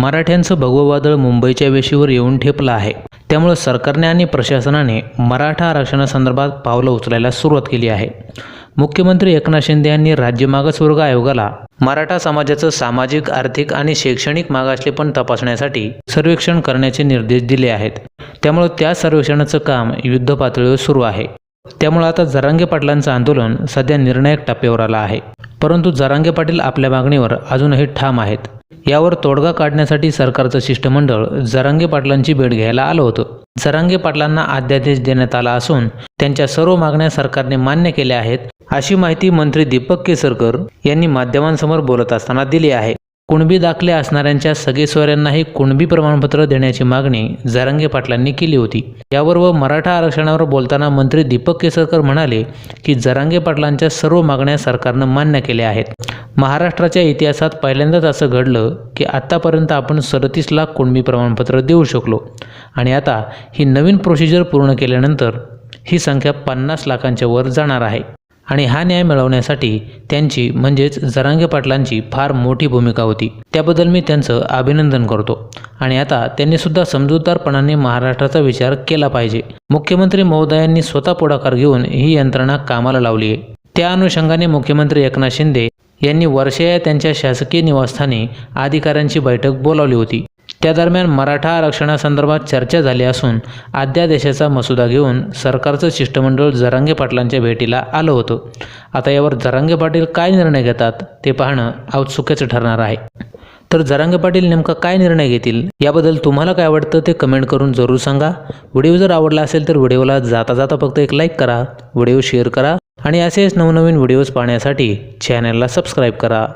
मराठ्यांचं भगवं वादळ मुंबईच्या वेशीवर येऊन ठेपलं आहे. त्यामुळे सरकारने आणि प्रशासनाने मराठा आरक्षणासंदर्भात पावलं उचलायला सुरुवात केली आहे. मुख्यमंत्री एकनाथ शिंदे यांनी राज्य मागासवर्ग आयोगाला मराठा समाजाचं सामाजिक आर्थिक आणि शैक्षणिक मागासलेपण तपासण्यासाठी सर्वेक्षण करण्याचे निर्देश दिले आहेत. त्यामुळे त्या सर्वेक्षणाचं काम युद्ध पातळीवर सुरू आहे. त्यामुळे आता जरांगे पाटलांचं आंदोलन सध्या निर्णायक टप्प्यावर आलं आहे. परंतु जरांगे पाटील आपल्या मागणीवर अजूनही ठाम आहेत. यावर तोडगा काढण्यासाठी सरकारचं शिष्टमंडळ जरांगे पाटलांची भेट घ्यायला आलं होतं. जरांगे पाटलांना अध्यादेश देण्यात आला असून त्यांच्या सर्व मागण्या सरकारने मान्य केल्या आहेत अशी माहिती मंत्री दीपक केसरकर यांनी माध्यमांसमोर बोलत असताना दिली आहे. कुणबी दाखले असणाऱ्यांच्या सगेस्वाऱ्यांनाही कुणबी प्रमाणपत्र देण्याची मागणी जरांगे पाटलांनी केली होती. यावर व मराठा आरक्षणावर बोलताना मंत्री दीपक केसरकर म्हणाले की जरांगे पाटलांच्या सर्व मागण्या सरकारनं मान्य केल्या आहेत. महाराष्ट्राच्या इतिहासात पहिल्यांदाच असं घडलं की आत्तापर्यंत आपण सदतीस लाख कुणबी प्रमाणपत्र देऊ शकलो. आणि आता ही नवीन प्रोसिजर पूर्ण केल्यानंतर ही संख्या पन्नास लाखांच्या वर जाणार आहे. आणि हा न्याय मिळवण्यासाठी त्यांची म्हणजेच जरांगे पाटलांची फार मोठी भूमिका होती. त्याबद्दल मी त्यांचं अभिनंदन करतो. आणि आता त्यांनी सुद्धा समजूतदारपणाने महाराष्ट्राचा विचार केला पाहिजे. मुख्यमंत्री महोदयांनी स्वतः पुढाकार घेऊन ही यंत्रणा कामाला लावली आहे त्या अनुषंगाने मुख्यमंत्री एकनाथ शिंदे यांनी वर्षे या त्यांच्या शासकीय निवासस्थानी अधिकाऱ्यांची बैठक बोलावली होती. त्या दरम्यान मराठा आरक्षणासंदर्भात चर्चा झाली असून अध्यादेशाचा मसुदा घेऊन सरकारचं शिष्टमंडळ जरांगे पाटलांच्या भेटीला आलं होतं. आता यावर जरांगे पाटील काय निर्णय घेतात ते पाहणं औत्सुक्याचं ठरणार आहे. तर जरांगे पाटील नेमका काय निर्णय घेतील याबद्दल तुम्हाला काय वाटतं ते कमेंट करून जरूर सांगा. व्हिडिओ जर आवडला असेल तर व्हिडिओला जाता जाता फक्त एक लाईक करा. व्हिडिओ शेअर करा. आणि असेच नवनवीन व्हिडिओज पाहण्यासाठी चॅनलला सबस्क्राईब करा.